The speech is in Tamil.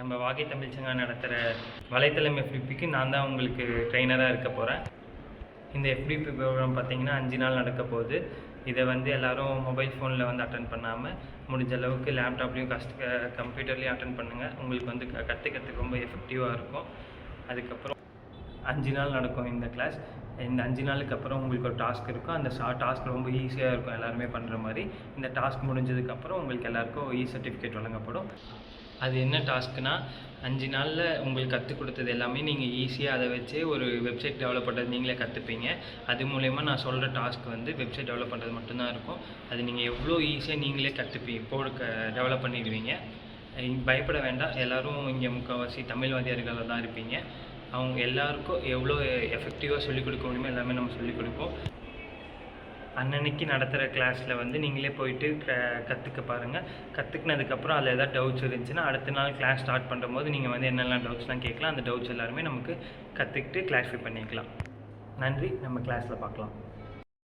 நம்ம வாகை தமிழ் சங்கம் நடத்துகிற வலைத்தளம் எஃபிபிக்கு நான் தான் உங்களுக்கு ட்ரெயினராக இருக்க போகிறேன் இந்த எஃபிபி ப்ரோக்ராம் பார்த்தீங்கன்னா அஞ்சு நாள் நடக்க போகுது. இதை வந்து எல்லோரும் மொபைல் ஃபோனில் வந்து அட்டன் பண்ணாமல் முடிஞ்ச அளவுக்கு லேப்டாப்லேயும் கஷ்ட கம்ப்யூட்டர்லேயும் அட்டன் பண்ணுங்கள் உங்களுக்கு வந்து க- கற்றுக்கிறதுக்கு ரொம்ப எஃபெக்டிவாக இருக்கும். அதுக்கப்புறம் அஞ்சு நாள் நடக்கும் இந்த கிளாஸ் இந்த அஞ்சு நாளுக்கு அப்புறம் உங்களுக்கு ஒரு டாஸ்க் இருக்கும். அந்த ஷா டாஸ்க் ரொம்ப ஈஸியாக இருக்கும். எல்லாருமே பண்ணுற மாதிரி. இந்த டாஸ்க் முடிஞ்சதுக்கப்புறம் உங்களுக்கு எல்லாருக்கும் இ சர்டிஃபிகேட் வழங்கப்படும். அது என்ன டாஸ்க்குனா அஞ்சு நாளில் உங்களுக்கு கற்றுக் கொடுத்தது எல்லாமே நீங்கள் ஈஸியாக அதை வச்சு ஒரு வெப்சைட் டெவலப் பண்ணுறது நீங்களே கற்றுப்பீங்க அது மூலயமா நான் சொல்கிற டாஸ்க் வந்து வெப்சைட் டெவலப் பண்ணுறது மட்டும்தான் இருக்கும். அது நீங்கள் எவ்வளோ ஈஸியாக நீங்களே கற்றுப்பீங்க இப்போ டெவலப் பண்ணிடுவீங்க. பயப்பட வேண்டாம். எல்லோரும் இங்கே முக்கால்வாசி தமிழ் வாத்தியார்களாக தான் இருப்பீங்க. அவங்க எல்லாருக்கும் எவ்வளோ எஃபெக்டிவாக சொல்லிக் கொடுக்க முடியுமோ எல்லாமே நம்ம சொல்லிக் கொடுப்போம். அன்னன்னைக்கு நடத்துகிற கிளாஸில் வந்து நீங்களே போயிட்டு க கற்றுக்க பாருங்கள் கற்றுக்கினதுக்கப்புறம் அதில் ஏதாவது டவுட்ஸ் இருந்துச்சுன்னா அடுத்த நாள் கிளாஸ் ஸ்டார்ட் பண்ணும்போது நீங்கள் வந்து என்னெல்லாம் டவுட்ஸ்லாம் கேட்கலாம் அந்த டவுட்ஸ் எல்லாருமே நமக்கு கற்றுக்கிட்டு கிளாரிஃபை பண்ணிக்கலாம். நன்றி. நம்ம கிளாஸில் பார்க்கலாம்.